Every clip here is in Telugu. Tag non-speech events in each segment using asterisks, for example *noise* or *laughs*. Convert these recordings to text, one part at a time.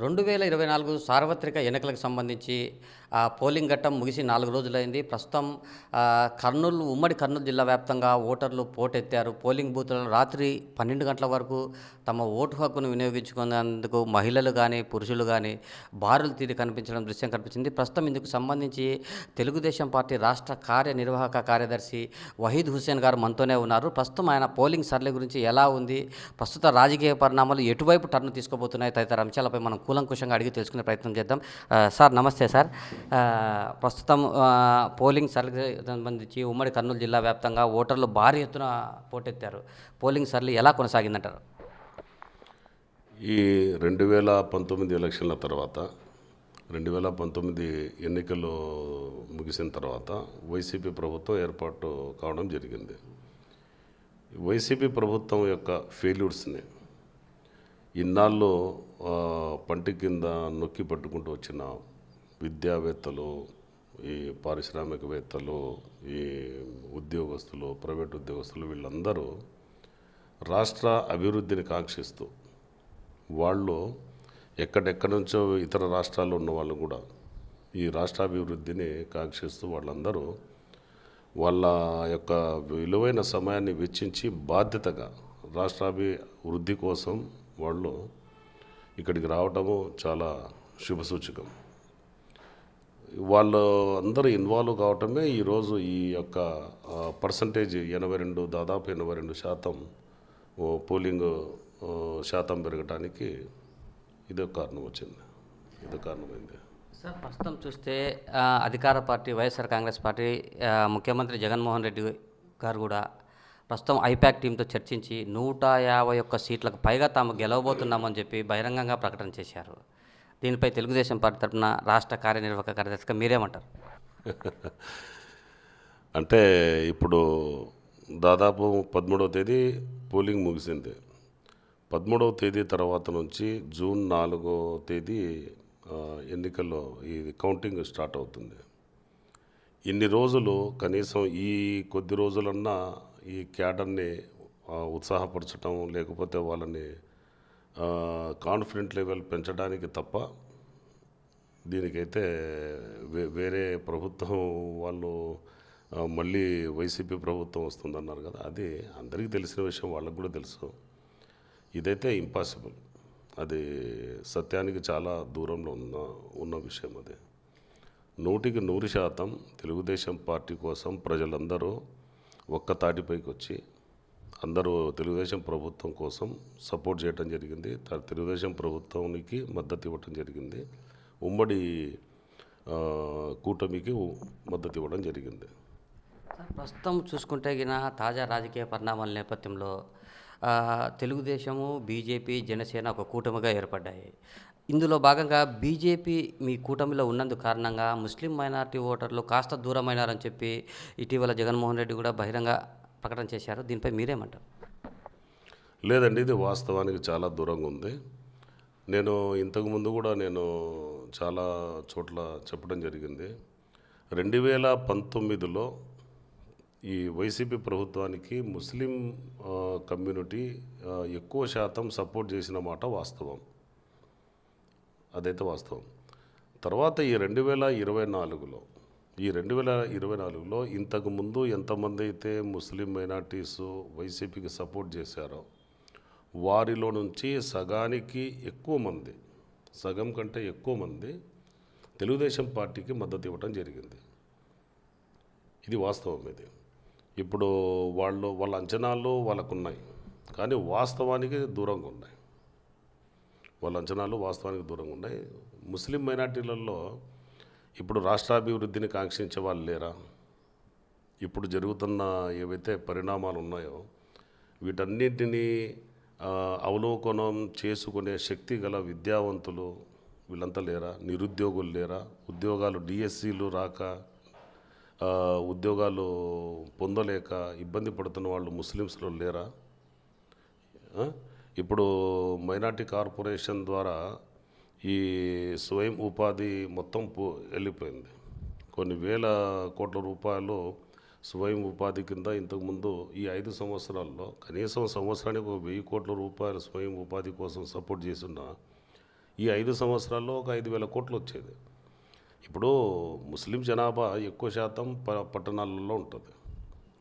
రెండు వేల ఇరవై నాలుగు సార్వత్రిక ఎన్నికలకు సంబంధించి ఆ, పోలింగ్ ఘట్టం ముగిసి నాలుగు రోజులైంది. ప్రస్తుతం కర్నూలు ఉమ్మడి కర్నూలు జిల్లా వ్యాప్తంగా ఓటర్లు పోటెత్తారు. పోలింగ్ బూత్లలో రాత్రి పన్నెండు గంటల వరకు తమ ఓటు హక్కును వినియోగించుకునేందుకు మహిళలు కానీ పురుషులు కానీ బారులు తీరి కనిపించడం దృశ్యం కనిపించింది. ప్రస్తుతం ఇందుకు సంబంధించి తెలుగుదేశం పార్టీ రాష్ట్ర కార్యనిర్వాహక కార్యదర్శి వహీద్ హుసేన్ గారు మనతోనే ఉన్నారు. ప్రస్తుతం ఆయన పోలింగ్ సర్లే గురించి ఎలా ఉంది? ప్రస్తుత రాజకీయ పరిణామాలు ఎటువైపు టర్న్ తీసుకోబోతున్నాయి? తదితర అంశాలపై మనం కూలంకుషంగా అడిగి తెలుసుకునే ప్రయత్నం చేద్దాం. సార్ నమస్తే సార్. ప్రస్తుతం పోలింగ్ సర్లకు సంబంధించి ఉమ్మడి కర్నూలు జిల్లా వ్యాప్తంగా ఓటర్లు భారీ ఎత్తున పోటెత్తారు. పోలింగ్ సర్లు ఎలా కొనసాగిందంటారు? ఈ రెండు వేల పంతొమ్మిది ఎలక్షన్ల తర్వాత రెండు వేల పంతొమ్మిది ఎన్నికలు ముగిసిన తర్వాత వైసీపీ ప్రభుత్వం ఏర్పాటు కావడం జరిగింది. వైసీపీ ప్రభుత్వం యొక్క ఫెయిల్యూర్స్ని ఇన్నాళ్ళు పంటి కింద నొక్కి పట్టుకుంటూ వచ్చిన విద్యావేత్తలు ఈ పారిశ్రామికవేత్తలు ఈ ఉద్యోగస్తులు ప్రైవేట్ ఉద్యోగస్తులు వీళ్ళందరూ రాష్ట్ర అభివృద్ధిని కాంక్షిస్తూ వాళ్ళు ఎక్కడెక్కడి నుంచో ఇతర రాష్ట్రాల్లో ఉన్న వాళ్ళు కూడా ఈ రాష్ట్రాభివృద్ధిని కాంక్షిస్తూ వాళ్ళందరూ వాళ్ళ యొక్క విలువైన సమయాన్ని వెచ్చించి బాధ్యతగా రాష్ట్రాభివృద్ధి కోసం వాళ్ళు ఇక్కడికి రావటము చాలా శుభసూచకం. వాళ్ళు అందరూ ఇన్వాల్వ్ కావటమే ఈరోజు ఈ యొక్క పర్సంటేజ్ ఎనభై రెండు దాదాపు ఎనభై రెండు శాతం ఓ, పోలింగ్ శాతం పెరగటానికి ఇదే కారణం వచ్చింది. ఇదే కారణమైంది. సార్ ప్రస్తుతం చూస్తే అధికార పార్టీ వైఎస్ఆర్ కాంగ్రెస్ పార్టీ ముఖ్యమంత్రి జగన్మోహన్ రెడ్డి గారు కూడా ప్రస్తుతం ఐపాక్ టీంతో చర్చించి నూట యాభై ఒక్క సీట్లకు పైగా తాము గెలవబోతున్నామని చెప్పి బహిరంగంగా ప్రకటన చేశారు. దీనిపై తెలుగుదేశం పార్టీ తరఫున రాష్ట్ర కార్యనిర్వాహక కార్యదర్శిగా మీరేమంటారు? *laughs* అంటే ఇప్పుడు దాదాపు పదమూడవ తేదీ పోలింగ్ ముగిసింది. పదమూడవ తేదీ తర్వాత నుంచి జూన్ నాలుగో తేదీ ఎన్నికల్లో ఈ కౌంటింగ్ స్టార్ట్ అవుతుంది. ఇన్ని రోజులు కనీసం ఈ కొద్ది రోజులన్నా ఈ క్యాడర్ని ఉత్సాహపరచడం లేకపోతే వాళ్ళని కాన్ఫిడెంట్ లెవెల్ పెంచడానికి తప్ప దీనికైతే వే వేరే ప్రభుత్వం వాళ్ళు మళ్ళీ వైసీపీ ప్రభుత్వం వస్తుందన్నారు కదా అది అందరికీ తెలిసిన విషయం వాళ్ళకు కూడా తెలుసు. ఇదైతే ఇంపాసిబుల్ అది సత్యానికి చాలా దూరంలో ఉన్న ఉన్న విషయం అది. నూటికి నూరు శాతం తెలుగుదేశం పార్టీ కోసం ప్రజలందరూ ఒక్క తాటిపైకి వచ్చి అందరూ తెలుగుదేశం ప్రభుత్వం కోసం సపోర్ట్ చేయడం జరిగింది. తెలుగుదేశం ప్రభుత్వానికి మద్దతు ఇవ్వటం జరిగింది. ఉమ్మడి కూటమికి మద్దతు ఇవ్వడం జరిగింది. ప్రస్తుతం చూసుకుంటే గిన తాజా రాజకీయ పరిణామాల నేపథ్యంలో తెలుగుదేశము బీజేపీ జనసేన ఒక కూటమిగా ఏర్పడ్డాయి. ఇందులో భాగంగా బీజేపీ మీ కూటమిలో ఉన్నందు కారణంగా ముస్లిం మైనార్టీ ఓటర్లు కాస్త దూరమైనారని చెప్పి ఇటీవల జగన్మోహన్ రెడ్డి కూడా బహిరంగ ప్రకటన చేశారు. దీనిపై మీరేమంటారు? లేదండి ఇది వాస్తవానికి చాలా దూరంగా ఉంది. నేను ఇంతకుముందు కూడా నేను చాలా చోట్ల చెప్పడం జరిగింది. రెండు వేల పంతొమ్మిదిలో ఈ వైసీపీ ప్రభుత్వానికి ముస్లిం కమ్యూనిటీ ఎక్కువ శాతం సపోర్ట్ చేసిన మాట వాస్తవం. అదైతే వాస్తవం. తర్వాత ఈ రెండు వేల ఇరవై నాలుగులో ఈ రెండు వేల ఇరవై నాలుగులో ఇంతకుముందు ఎంతమంది అయితే ముస్లిం మైనార్టీస్ వైసీపీకి సపోర్ట్ చేశారో వారిలో నుంచి సగానికి ఎక్కువ మంది సగం కంటే ఎక్కువ మంది తెలుగుదేశం పార్టీకి మద్దతు ఇవ్వడం జరిగింది. ఇది వాస్తవం ఇది. ఇప్పుడు వాళ్ళు వాళ్ళ అంచనాలు వాళ్ళకున్నాయి. కానీ వాస్తవానికి దూరంగా ఉన్నాయి. వాళ్ళ అంచనాలు వాస్తవానికి దూరంగా ఉన్నాయి. ముస్లిం మైనార్టీలలో ఇప్పుడు రాష్ట్రాభివృద్ధిని కాంక్షించే వాళ్ళు లేరా? ఇప్పుడు జరుగుతున్న ఏవైతే పరిణామాలు ఉన్నాయో వీటన్నింటినీ అవలోకనం చేసుకునే శక్తి గల విద్యావంతులు వీళ్ళంతా లేరా? నిరుద్యోగులు లేరా? ఉద్యోగాలు డిఎస్సీలు రాక ఉద్యోగాలు పొందలేక ఇబ్బంది పడుతున్న వాళ్ళు ముస్లిమ్స్లో లేరా? ఇప్పుడు మైనార్టీ కార్పొరేషన్ ద్వారా ఈ స్వయం ఉపాధి మొత్తం పో వెళ్ళిపోయింది. కొన్ని వేల కోట్ల రూపాయలు స్వయం ఉపాధి కింద ఇంతకుముందు ఈ ఐదు సంవత్సరాల్లో కనీసం సంవత్సరానికి ఒక వెయ్యి కోట్ల రూపాయలు స్వయం ఉపాధి కోసం సపోర్ట్ చేస్తున్న ఈ ఐదు సంవత్సరాల్లో ఒక ఐదు వేల కోట్లు వచ్చేది. ఇప్పుడు ముస్లిం జనాభా ఎక్కువ శాతం ప పట్టణాలలో ఉంటుంది.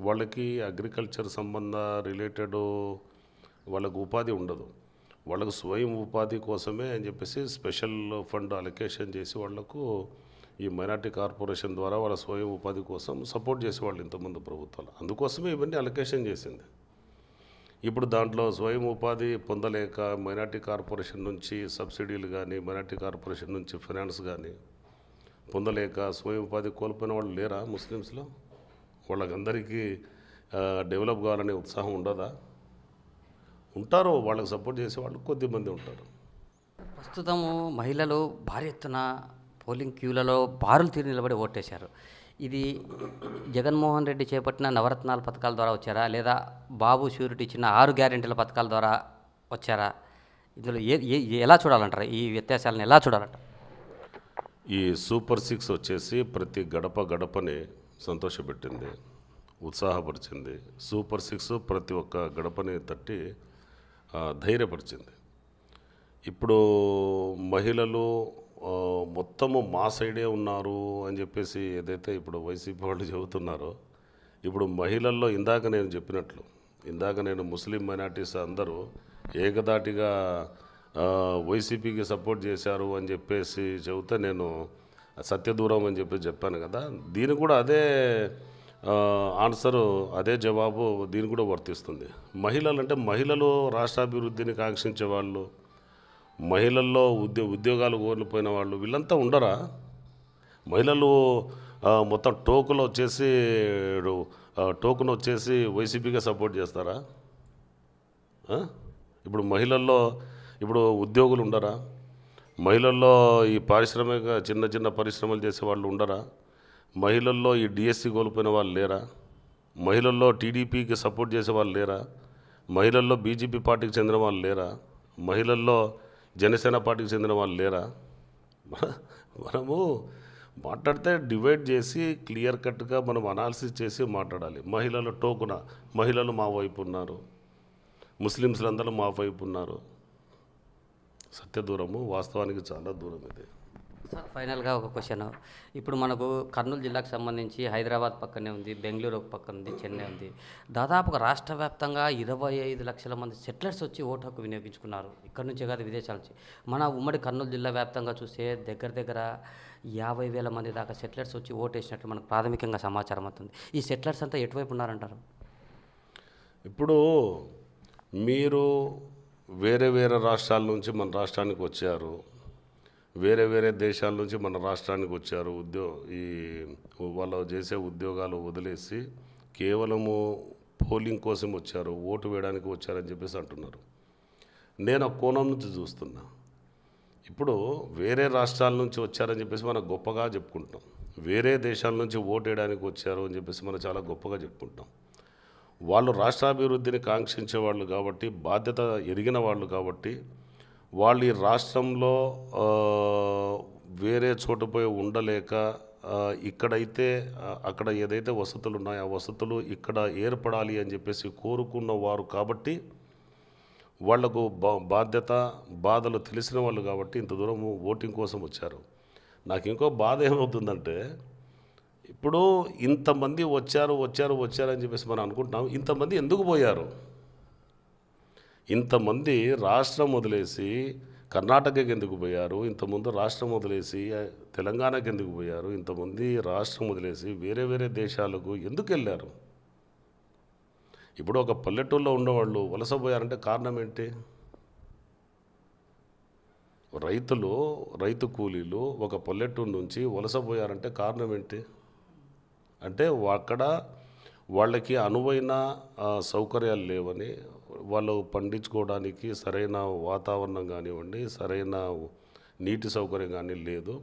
వాళ్ళకి అగ్రికల్చర్ సంబంధ రిలేటెడ్ వాళ్ళకు ఉపాధి ఉండదు. వాళ్ళకు స్వయం ఉపాధి కోసమే అని చెప్పేసి స్పెషల్ ఫండ్ అలొకేషన్ చేసి వాళ్ళకు ఈ మైనార్టీ కార్పొరేషన్ ద్వారా వాళ్ళ స్వయం ఉపాధి కోసం సపోర్ట్ చేసేవాళ్ళు ఇంతకుముందు ప్రభుత్వాలు. అందుకోసమే ఇవన్నీ అలొకేషన్ చేసింది. ఇప్పుడు దాంట్లో స్వయం ఉపాధి పొందలేక మైనార్టీ కార్పొరేషన్ నుంచి సబ్సిడీలు కానీ మైనార్టీ కార్పొరేషన్ నుంచి ఫైనాన్స్ కానీ పొందలేక స్వయం ఉపాధి కోల్పోయిన వాళ్ళు లేరా ముస్లిమ్స్లో? వాళ్ళకందరికీ డెవలప్ కావాలనే ఉత్సాహం ఉండదా? ఉంటారు వాళ్ళకి సపోర్ట్ చేసే వాళ్ళు కొద్దిమంది ఉంటారు. ప్రస్తుతము మహిళలు భారీ ఎత్తున పోలింగ్ క్యూలలో బారులు తీరి నిలబడి ఓటేశారు. ఇది జగన్మోహన్ రెడ్డి చేపట్టిన నవరత్నాల పథకాల ద్వారా వచ్చారా? లేదా బాబు షూరిటీ ఇచ్చిన ఆరు గ్యారెంటీల పథకాల ద్వారా వచ్చారా? ఇందులో ఏ ఎలా చూడాలంటారు? ఈ వ్యత్యాసాలను ఎలా చూడాలంటారు? ఈ సూపర్ సిక్స్ వచ్చేసి ప్రతి గడప గడపని సంతోషపెట్టింది ఉత్సాహపరిచింది. సూపర్ సిక్స్ ప్రతి ఒక్క గడపని తట్టి ధైర్యపరిచింది. ఇప్పుడు మహిళలు మొత్తము మా సైడే ఉన్నారు అని చెప్పేసి ఏదైతే ఇప్పుడు వైసీపీ వాళ్ళు చెబుతున్నారో ఇప్పుడు మహిళల్లో ఇందాక నేను చెప్పినట్లు ఇందాక నేను ముస్లిం మైనార్టీస్ అందరూ ఏకదాటిగా వైసీపీకి సపోర్ట్ చేశారు అని చెప్పేసి చెబితే నేను సత్యదూరం అని చెప్పి చెప్పాను కదా దీని కూడా అదే ఆన్సర్ అదే జవాబు దీని కూడా వర్తిస్తుంది. మహిళలు అంటే మహిళలు రాష్ట్రాభివృద్ధిని కాంక్షించే వాళ్ళు మహిళల్లో ఉద్యో ఉద్యోగాలు కోల్పోయిన వాళ్ళు వీళ్ళంతా ఉండరా? మహిళలు మొత్తం టోకులు వచ్చేసి టోకును వచ్చేసి వైసీపీగా సపోర్ట్ చేస్తారా? ఇప్పుడు మహిళల్లో ఇప్పుడు ఉద్యోగులు ఉండరా? మహిళల్లో ఈ పారిశ్రామిక చిన్న చిన్న పరిశ్రమలు చేసే వాళ్ళు ఉండరా? మహిళల్లో ఈ డిఎస్సి కోల్పోయిన వాళ్ళు లేరా? మహిళల్లో టీడీపీకి సపోర్ట్ చేసే వాళ్ళు లేరా? మహిళల్లో బీజేపీ పార్టీకి చెందిన వాళ్ళు లేరా? మహిళల్లో జనసేన పార్టీకి చెందిన వాళ్ళు లేరా? *laughs* మనము మాట్లాడితే డివైడ్ చేసి క్లియర్ కట్గా మనం అనాలిసిస్ చేసి మాట్లాడాలి. మహిళలు టోకున మహిళలు మా వైపు ఉన్నారు. ముస్లిమ్స్లు అందరూ మా వైపు ఉన్నారు. సత్య దూరము వాస్తవానికి చాలా దూరం ఇది. సార్ ఫైనల్గా ఒక క్వశ్చన్. ఇప్పుడు మనకు కర్నూలు జిల్లాకు సంబంధించి హైదరాబాద్ పక్కనే ఉంది బెంగళూరు ఒక పక్కన ఉంది చెన్నై ఉంది. దాదాపుగా రాష్ట్ర వ్యాప్తంగా ఇరవై ఐదు లక్షల మంది సెటిలర్స్ వచ్చి ఓటు హక్కు వినియోగించుకున్నారు. ఇక్కడ నుంచే కాదు విదేశాల నుంచి. మన ఉమ్మడి కర్నూలు జిల్లా వ్యాప్తంగా చూస్తే దగ్గర దగ్గర యాభై వేల మంది దాకా సెటిలర్స్ వచ్చి ఓటు వేసినట్టు మనకు ప్రాథమికంగా సమాచారం అవుతుంది ఈ సెటిలర్స్ అంతా ఎటువైపు ఉన్నారంటారు? ఇప్పుడు మీరు వేరే వేరే రాష్ట్రాల నుంచి మన రాష్ట్రానికి వచ్చారు. వేరే వేరే దేశాల నుంచి మన రాష్ట్రానికి వచ్చారు. ఉద్యో ఈ వాళ్ళు చేసే ఉద్యోగాలు వదిలేసి కేవలము పోలింగ్ కోసం వచ్చారు. ఓటు వేయడానికి వచ్చారని చెప్పేసి అంటున్నారు. నేను ఆ కోణం నుంచి చూస్తున్నా. ఇప్పుడు వేరే రాష్ట్రాల నుంచి వచ్చారని చెప్పేసి మనం గొప్పగా చెప్పుకుంటాం వేరే దేశాల నుంచి ఓటు వేయడానికి వచ్చారు అని చెప్పేసి మనం చాలా గొప్పగా చెప్పుకుంటాం వాళ్ళు రాష్ట్రాభివృద్ధిని కాంక్షించే వాళ్ళు కాబట్టి బాధ్యత ఎరిగిన వాళ్ళు కాబట్టి వాళ్ళు ఈ రాష్ట్రంలో వేరే చోట పోయి ఉండలేక ఇక్కడైతే అక్కడ ఏదైతే వసతులు ఉన్నాయో ఆ వసతులు ఇక్కడ ఏర్పడాలి అని చెప్పేసి కోరుకున్న వారు కాబట్టి వాళ్ళకు బా బాధ్యత బాధలు తెలిసిన వాళ్ళు కాబట్టి ఇంత దూరం ఓటింగ్ కోసం వచ్చారు. నాకు ఇంకో బాధ ఏమవుతుందంటే ఇప్పుడు ఇంతమంది వచ్చారు వచ్చారు వచ్చారు అని చెప్పేసి మనం అనుకుంటున్నాం. ఇంతమంది ఎందుకు పోయారు? ఇంతమంది రాష్ట్రం వదిలేసి కర్ణాటకకి ఎందుకు పోయారు? ఇంతకుముందు రాష్ట్రం వదిలేసి తెలంగాణకి ఎందుకు పోయారు? ఇంతమంది రాష్ట్రం వదిలేసి వేరే వేరే దేశాలకు ఎందుకు వెళ్ళారు? ఇప్పుడు ఒక పల్లెటూరులో ఉన్నవాళ్ళు వలస పోయారంటే కారణం ఏంటి? రైతులు రైతు కూలీలు ఒక పల్లెటూరు నుంచి వలస పోయారంటే కారణం ఏంటి? అంటే అక్కడ వాళ్ళకి అనువైన సౌకర్యాలు లేవని వాళ్ళు పండించుకోవడానికి సరైన వాతావరణం కానివ్వండి సరైన నీటి సౌకర్యం కానీ లేదు.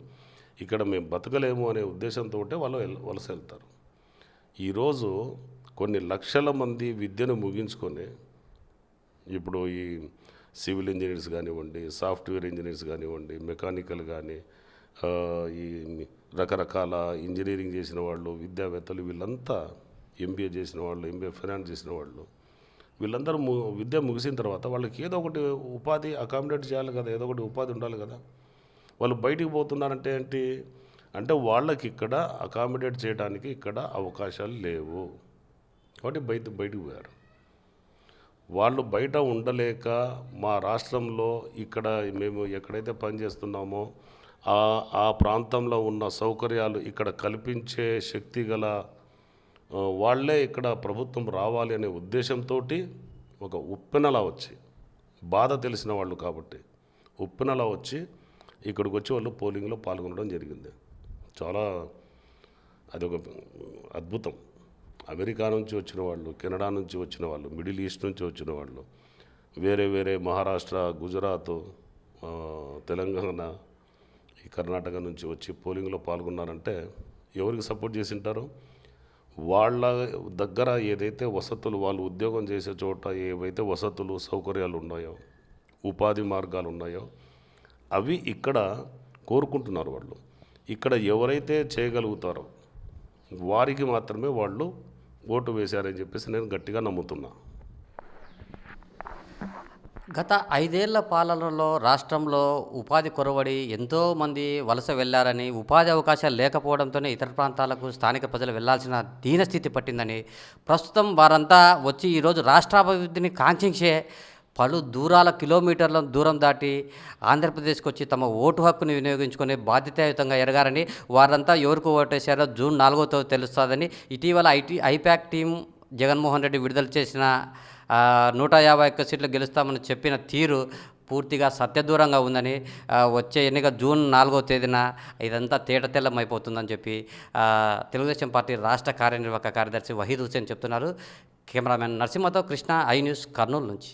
ఇక్కడ మేము బతకలేము అనే ఉద్దేశంతో వాళ్ళు వలస వెళ్తారు. ఈరోజు కొన్ని లక్షల మంది విద్యను ముగించుకొని ఇప్పుడు ఈ సివిల్ ఇంజనీర్స్ కానివ్వండి సాఫ్ట్వేర్ ఇంజనీర్స్ కానివ్వండి మెకానికల్ కానీ ఈ రకరకాల ఇంజనీరింగ్ చేసిన వాళ్ళు విద్యావేత్తలు వీళ్ళంతా ఎంబీఏ చేసిన వాళ్ళు ఎంబీఏ ఫైనాన్స్ చేసిన వాళ్ళు వీళ్ళందరూ ము విద్య ముగిసిన తర్వాత వాళ్ళకి ఏదో ఒకటి ఉపాధి అకామిడేట్ చేయాలి కదా ఏదో ఒకటి ఉపాధి ఉండాలి కదా. వాళ్ళు బయటికి పోతున్నారంటే ఏంటి? అంటే వాళ్ళకి ఇక్కడ అకామిడేట్ చేయడానికి ఇక్కడ అవకాశాలు లేవు. కాబట్టి బయట బయటికి పోయారు. వాళ్ళు బయట ఉండలేక మా రాష్ట్రంలో ఇక్కడ మేము ఎక్కడైతే పనిచేస్తున్నామో ఆ ఆ ప్రాంతంలో ఉన్న సౌకర్యాలు ఇక్కడ కల్పించే శక్తి గల వాళ్ళే ఇక్కడ ప్రభుత్వం రావాలి అనే ఉద్దేశంతో ఒక ఉప్పెనలా వచ్చి బాధ తెలిసిన వాళ్ళు కాబట్టి ఉప్పెనలా వచ్చి ఇక్కడికి వచ్చి వాళ్ళు పోలింగ్లో పాల్గొనడం జరిగింది. చాలా అది ఒక అద్భుతం. అమెరికా నుంచి వచ్చిన వాళ్ళు కెనడా నుంచి వచ్చిన వాళ్ళు మిడిల్ ఈస్ట్ నుంచి వచ్చిన వాళ్ళు వేరే వేరే మహారాష్ట్ర గుజరాత్ తెలంగాణ ఈ కర్ణాటక నుంచి వచ్చి పోలింగ్లో పాల్గొన్నారంటే ఎవరికి సపోర్ట్ చేసి ఉంటారు వాళ్ళ దగ్గర ఏదైతే వసతులు వాళ్ళు ఉద్యోగం చేసే చోట ఏవైతే వసతులు సౌకర్యాలు ఉన్నాయో ఉపాధి మార్గాలు ఉన్నాయో అవి ఇక్కడ కోరుకుంటున్నారు వాళ్ళు. ఇక్కడ ఎవరైతే చేయగలుగుతారో వారికి మాత్రమే వాళ్ళు ఓటు వేశారని చెప్పేసి నేను గట్టిగా నమ్ముతున్నా. గత ఐదేళ్ళ పాలనలో రాష్ట్రంలో ఉపాధి కొరవడి ఎంతోమంది వలస వెళ్ళారని ఉపాధి అవకాశాలు లేకపోవడంతోనే ఇతర ప్రాంతాలకు స్థానిక ప్రజలు వెళ్ళాల్సిన దీనస్థితి పట్టిందని ప్రస్తుతం వారంతా వచ్చి ఈరోజు రాష్ట్రాభివృద్ధిని కాంక్షించే పలు దూరాల కిలోమీటర్ల దూరం దాటి ఆంధ్రప్రదేశ్కి వచ్చి తమ ఓటు హక్కుని వినియోగించుకునే బాధ్యతాయుతంగా ఎరగారని వారంతా ఎవరికి ఓటేశారో జూన్ నాలుగోతో తెలుస్తుందని ఇటీవల I T I PAC team Jaganmohan Reddy విడుదల చేసిన నూట యాభై ఒక్క సీట్లు గెలుస్తామని చెప్పిన తీరు పూర్తిగా సత్యదూరంగా ఉందని వచ్చే ఎన్నిక జూన్ నాలుగో తేదీన ఇదంతా తేటతెల్లం అయిపోతుందని చెప్పి తెలుగుదేశం పార్టీ రాష్ట్ర కార్యనిర్వాహక కార్యదర్శి వహీద్ హుసేన్ చెప్తున్నారు. కెమెరామెన్ నరసింహతో కృష్ణ ఐ న్యూస్ కర్నూలు నుంచి.